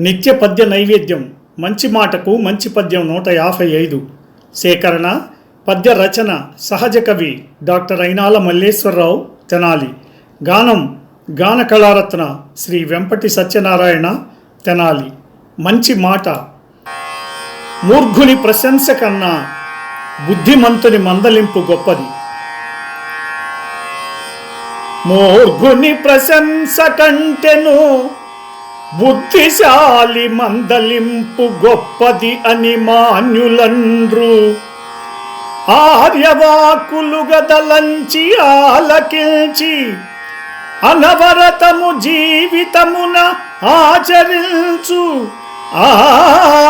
నిత్య పద్య నైవేద్యం. మంచి మాటకు మంచి పద్యం నూట యాభై ఐదు. సేకరణ పద్య రచన సహజ కవి డాక్టర్ అయినాల మల్లేశ్వరరావు తెనాలి. గానం గాన కళారత్న శ్రీ వెంపటి సత్యనారాయణ తెనాలి. మంచి మాట. మూర్ఘుని ప్రశంస కన్నా బుద్ధిమంతుని మందలింపు గొప్పది. మూర్ఘుని ప్రశంస కంటెను బుద్ధిశాలి మందలింపు గొప్పది అని మాన్యులండ్రు ఆర్యవాకులు గదలంచి ఆలకించి అనవరతము జీవితమున ఆచరించు. ఆ ఆ